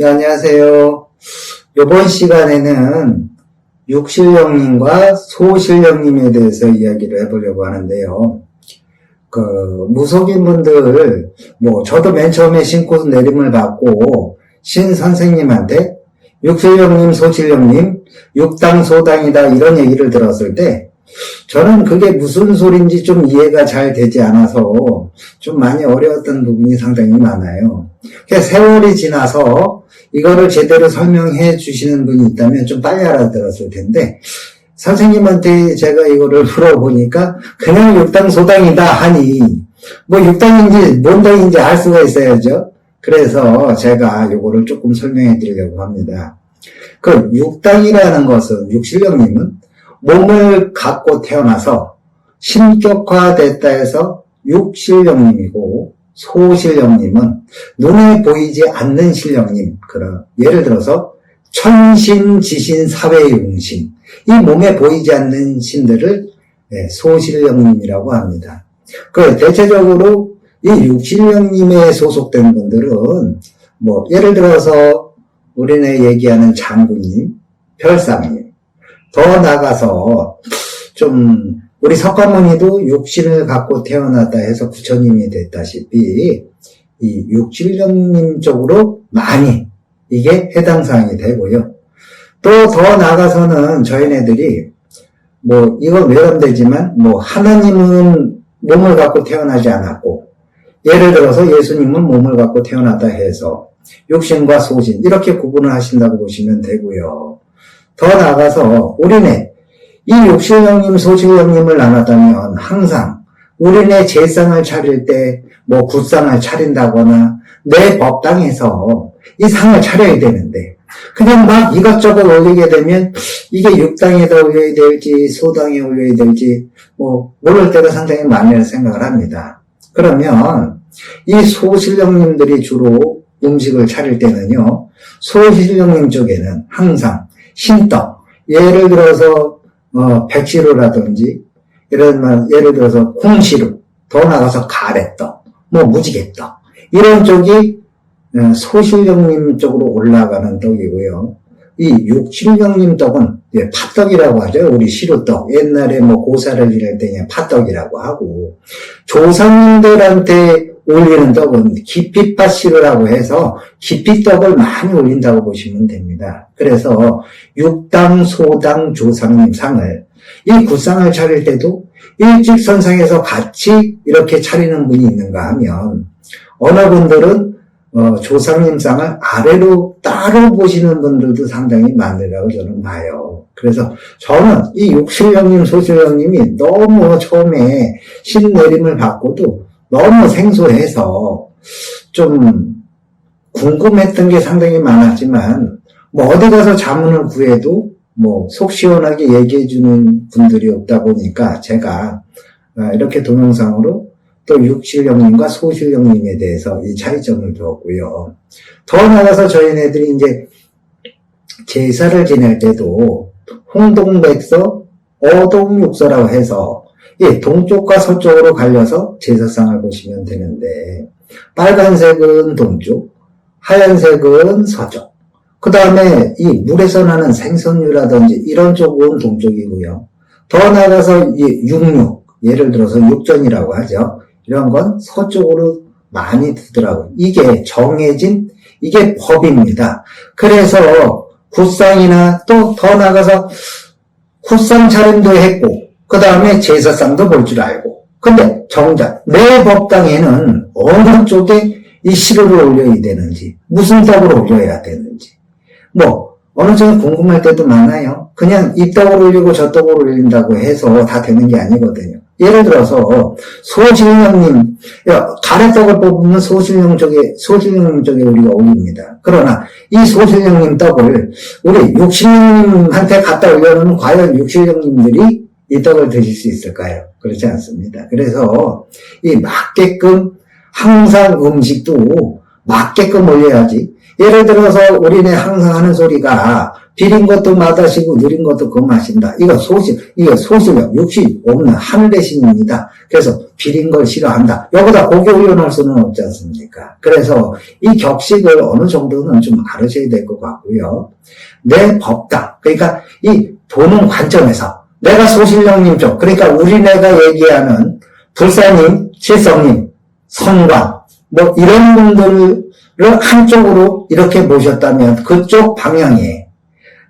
네, 안녕하세요. 이번 시간에는 육실령님과 소실령님에 대해서 이야기를 해보려고 하는데요. 그, 무속인 분들, 뭐, 저도 맨 처음에 신고 내림을 받고, 신 선생님한테 육실령님, 소실령님, 육당, 소당이다, 이런 얘기를 들었을 때, 저는 그게 무슨 소린지 좀 이해가 잘 되지 않아서 좀 많이 어려웠던 부분이 상당히 많아요. 그러니까 세월이 지나서 이거를 제대로 설명해 주시는 분이 있다면 좀 빨리 알아들었을 텐데, 선생님한테 제가 이거를 물어보니까 그냥 육당 소당이다 하니, 뭐 육당인지 뭔 당인지 알 수가 있어야죠. 그래서 제가 이거를 조금 설명해 드리려고 합니다. 그 육당이라는 것은 육실령님은 몸을 갖고 태어나서 신격화됐다 해서 육실령님이고 소실령님은 눈에 보이지 않는 실령님 그런 예를 들어서 천신 지신 사회용신 이 몸에 보이지 않는 신들을 네, 소실령님이라고 합니다. 그 대체적으로 이 육실령님에 소속된 분들은 뭐 예를 들어서 우리네 얘기하는 장군님, 별상님 더 나가서 좀 우리 석가모니도 육신을 갖고 태어났다 해서 부처님이 됐다시피 이 육실령님 쪽으로 많이 이게 해당 사항이 되고요. 또 더 나가서는 저희네들이 뭐 이건 외람되지만 뭐 하나님은 몸을 갖고 태어나지 않았고 예를 들어서 예수님은 몸을 갖고 태어났다 해서 육신과 소신 이렇게 구분을 하신다고 보시면 되고요. 더 나아가서 우리네 이 육신형님, 소실형님을 나눴다면 항상 우리네 제상을 차릴 때 뭐 굿상을 차린다거나 내 법당에서 이 상을 차려야 되는데 그냥 막 이것저것 올리게 되면 이게 육당에다 올려야 될지 소당에 올려야 될지 뭐 모를 때가 상당히 많이 생각을 합니다. 그러면 이 소실령님들이 주로 음식을 차릴 때는요 소실령님 쪽에는 항상 신떡 예를 들어서 어, 백시루라든지 이런 말 예를 들어서 콩시루 더 나가서 가래떡 뭐 무지개떡 이런 쪽이 어, 소실령님 쪽으로 올라가는 떡이고요. 이 육실령님 떡은 예, 팥떡이라고 하죠. 우리 시루떡. 옛날에 뭐 고사를 지낼 때 그냥 팥떡이라고 하고 조상님들한테 올리는 떡은 기피팥시루라고 해서 기피떡을 많이 올린다고 보시면 됩니다. 그래서 육당, 소당, 조상님 상을 이 굿상을 차릴 때도 일직선상에서 같이 이렇게 차리는 분이 있는가 하면 어느 분들은 어, 조상님 상을 아래로 따로 보시는 분들도 상당히 많으라고 저는 봐요. 그래서 저는 이 육실형님, 소실형님이 너무 처음에 신내림을 받고도 너무 생소해서 좀 궁금했던 게 상당히 많았지만 뭐 어디 가서 자문을 구해도 뭐 속 시원하게 얘기해 주는 분들이 없다 보니까 제가 아, 이렇게 동영상으로 또 육실령님과 소실령님에 대해서 이 차이점을 두었고요. 더 나가서 저희네들이 이제 제사를 지낼 때도 홍동백서, 어동육서라고 해서 예, 동쪽과 서쪽으로 갈려서 제사상을 보시면 되는데 빨간색은 동쪽, 하얀색은 서쪽. 그 다음에 이 물에서 나는 생선류라든지 이런 쪽은 동쪽이고요. 더 나아가서 이 육류, 예를 들어서 육전이라고 하죠. 이런 건 서쪽으로 많이 두더라고요. 이게 정해진 이게 법입니다. 그래서 굿상이나 또 더 나가서 굿상 차림도 했고 그 다음에 제사상도 볼 줄 알고 근데 정작 내 법당에는 어느 쪽에 이 시루를 올려야 되는지 무슨 떡을 올려야 되는지 뭐 어느 정도 궁금할 때도 많아요. 그냥 이 떡을 올리고 저 떡을 올린다고 해서 다 되는 게 아니거든요. 예를 들어서 소실령님 가래떡을 뽑으면 소실령 쪽에 소실령 쪽에 우리가 올립니다. 그러나 이 소실령님 떡을 우리 육실령님한테 갖다 올려놓으면 과연 육실령님들이 이 떡을 드실 수 있을까요? 그렇지 않습니다. 그래서 이 맞게끔 항상 음식도 맞게끔 올려야지. 예를 들어서 우리네 항상 하는 소리가 비린 것도 맛하시고 느린 것도 그 맛인다. 이거 소실, 이거 소실력, 육신 없는 하늘의 신입니다. 그래서 비린 걸 싫어한다. 여기다 고기 올려놓을 수는 없지 않습니까? 그래서 이 격식을 어느 정도는 좀 알으셔야 될 것 같고요. 내 법당, 그러니까 이 보는 관점에서 내가 소실령님 쪽, 그러니까 우리네가 얘기하는 불사님, 칠성님, 성관, 뭐 이런 분들을 한쪽으로 이렇게 모셨다면 그쪽 방향에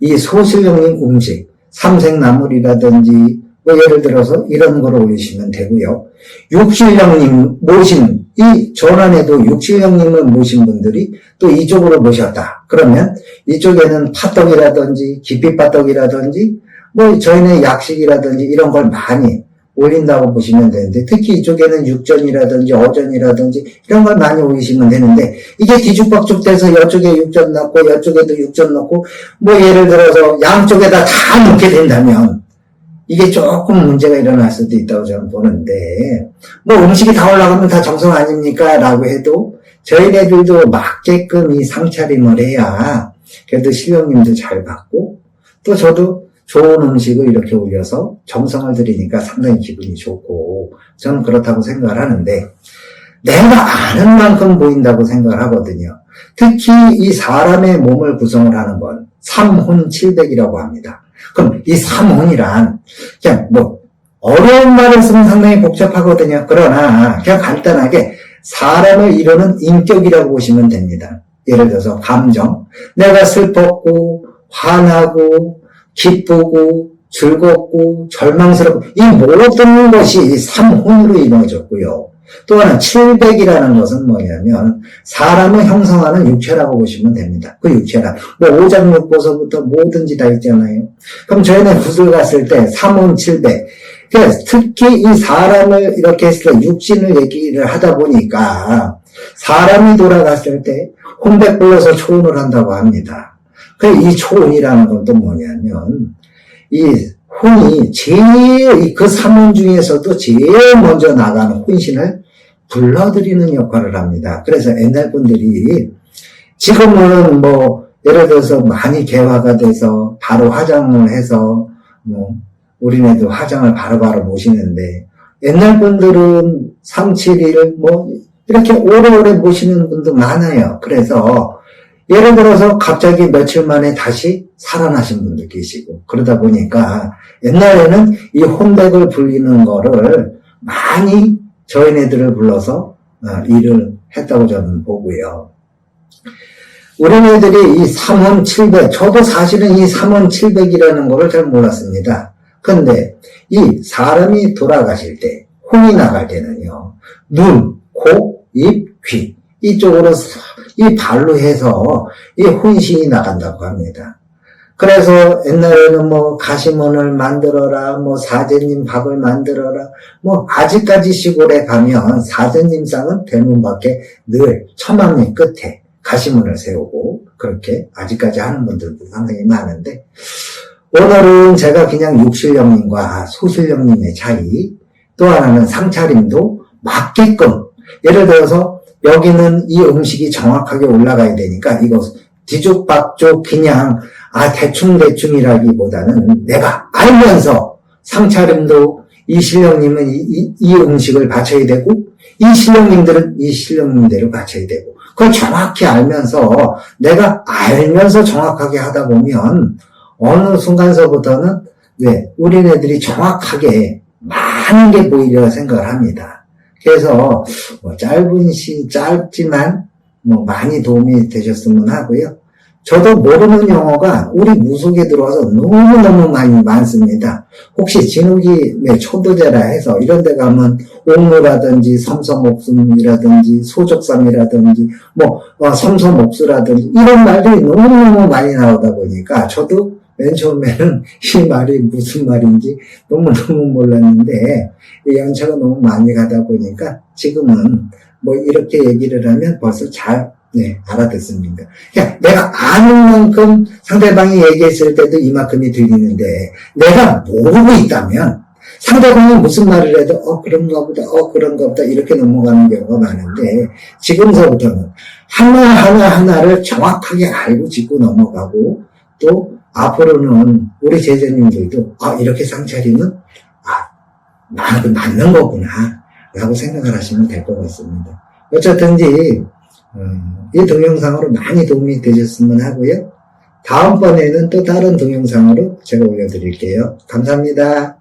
이 소실령님 음식, 삼색나물이라든지 뭐 예를 들어서 이런 걸 올리시면 되고요. 육실령님 모신 이 전환에도 육실령님을 모신 분들이 또 이쪽으로 모셨다. 그러면 이쪽에는 파떡이라든지 기피파떡이라든지 뭐 저희는 약식이라든지 이런 걸 많이 올린다고 보시면 되는데 특히 이쪽에는 육전이라든지 어전이라든지 이런 걸 많이 올리시면 되는데 이게 뒤죽박죽 돼서 이쪽에 육전 넣고 이쪽에도 육전 넣고 뭐 예를 들어서 양쪽에다 다 넣게 된다면 이게 조금 문제가 일어날 수도 있다고 저는 보는데 뭐 음식이 다 올라가면 다 정성 아닙니까? 라고 해도 저희네들도 맞게끔 이 상차림을 해야 그래도 실령님도 잘 받고 또 저도 좋은 음식을 이렇게 올려서 정성을 들이니까 상당히 기분이 좋고 저는 그렇다고 생각을 하는데 내가 아는 만큼 보인다고 생각을 하거든요. 특히 이 사람의 몸을 구성을 하는 건 삼혼 칠백이라고 합니다. 그럼 이 삼혼이란 그냥 뭐 어려운 말을 쓰면 상당히 복잡하거든요. 그러나 그냥 간단하게 사람을 이루는 인격이라고 보시면 됩니다. 예를 들어서 감정, 내가 슬펐고 화나고 기쁘고 즐겁고 절망스럽고 이 모든 것이 이 삼혼으로 이루어졌고요. 또 하나 700이라는 것은 뭐냐면 사람을 형성하는 육체라고 보시면 됩니다. 그 육체라 뭐 오장육보서부터 뭐든지 다 있잖아요. 그럼 저희는 구슬 갔을 때 3혼 700 그러니까 특히 이 사람을 이렇게 했을 때 육신을 얘기를 하다 보니까 사람이 돌아갔을 때 혼백 불러서 초혼을 한다고 합니다. 그이 초혼이라는 건 또 뭐냐면 이 혼이 제일 그 삼혼 중에서도 제일 먼저 나가는 혼신을 불러들이는 역할을 합니다. 그래서 옛날 분들이 지금은 뭐 예를 들어서 많이 개화가 돼서 바로 화장을 해서 뭐 우리네도 화장을 바로바로 모시는데 옛날 분들은 3, 7일 뭐 이렇게 오래오래 모시는 분도 많아요. 그래서 예를 들어서 갑자기 며칠 만에 다시 살아나신 분도 계시고 그러다 보니까 옛날에는 이 혼백을 불리는 거를 많이 저희네들을 불러서 어, 일을 했다고 저는 보고요. 우리네들이 이 3원 700, 저도 사실은 이 3원 700이라는 거를 잘 몰랐습니다. 근데 이 사람이 돌아가실 때, 혼이 나갈 때는요, 눈, 코, 입, 귀, 이쪽으로 이 발로 해서 이 혼신이 나간다고 합니다. 그래서 옛날에는 뭐 가시문을 만들어라, 뭐 사제님 밥을 만들어라, 뭐 아직까지 시골에 가면 사제님상은 대문 밖에 늘 처망리 끝에 가시문을 세우고 그렇게 아직까지 하는 분들도 상당히 많은데 오늘은 제가 그냥 육실령님과 소실령님의 차이 또 하나는 상차림도 맞게끔 예를 들어서 여기는 이 음식이 정확하게 올라가야 되니까 이거 뒤죽박죽 그냥 아 대충대충이라기보다는 내가 알면서 상차림도 이 신령님은 이, 이, 이 음식을 바쳐야 되고 이 신령님들은 이 신령님대로 바쳐야 되고 그걸 정확히 알면서 내가 알면서 정확하게 하다 보면 어느 순간서부터는 왜 우리네들이 정확하게 많은 게 보이리라 생각을 합니다. 그래서 뭐 짧은 시 짧지만 뭐 많이 도움이 되셨으면 하고요. 저도 모르는 용어가 우리 무속에 들어와서 너무너무 많이 많습니다. 혹시 진욱이 왜 초도제라 해서 이런 데 가면 옥무라든지 섬섬옥순이라든지 소적삼이라든지 뭐 어, 섬섬옥수라든지 이런 말들이 너무너무 많이 나오다 보니까 저도 맨 처음에는 이 말이 무슨 말인지 너무너무 몰랐는데 이 연차가 너무 많이 가다 보니까 지금은 뭐 이렇게 얘기를 하면 벌써 잘 네, 알아듣습니다. 그러니까 내가 아는 만큼 상대방이 얘기했을 때도 이만큼이 들리는데 내가 모르고 있다면 상대방이 무슨 말을 해도 어 그런가 보다 어 그런가 보다 이렇게 넘어가는 경우가 많은데 지금서부터는 하나하나 하나를 정확하게 알고 짚고 넘어가고 또 앞으로는 우리 제자님들도 아 이렇게 상차리면 아 나한테 맞는 거구나 라고 생각을 하시면 될 것 같습니다. 어쨌든지 어, 이 동영상으로 많이 도움이 되셨으면 하고요. 다음번에는 또 다른 동영상으로 제가 올려드릴게요. 감사합니다.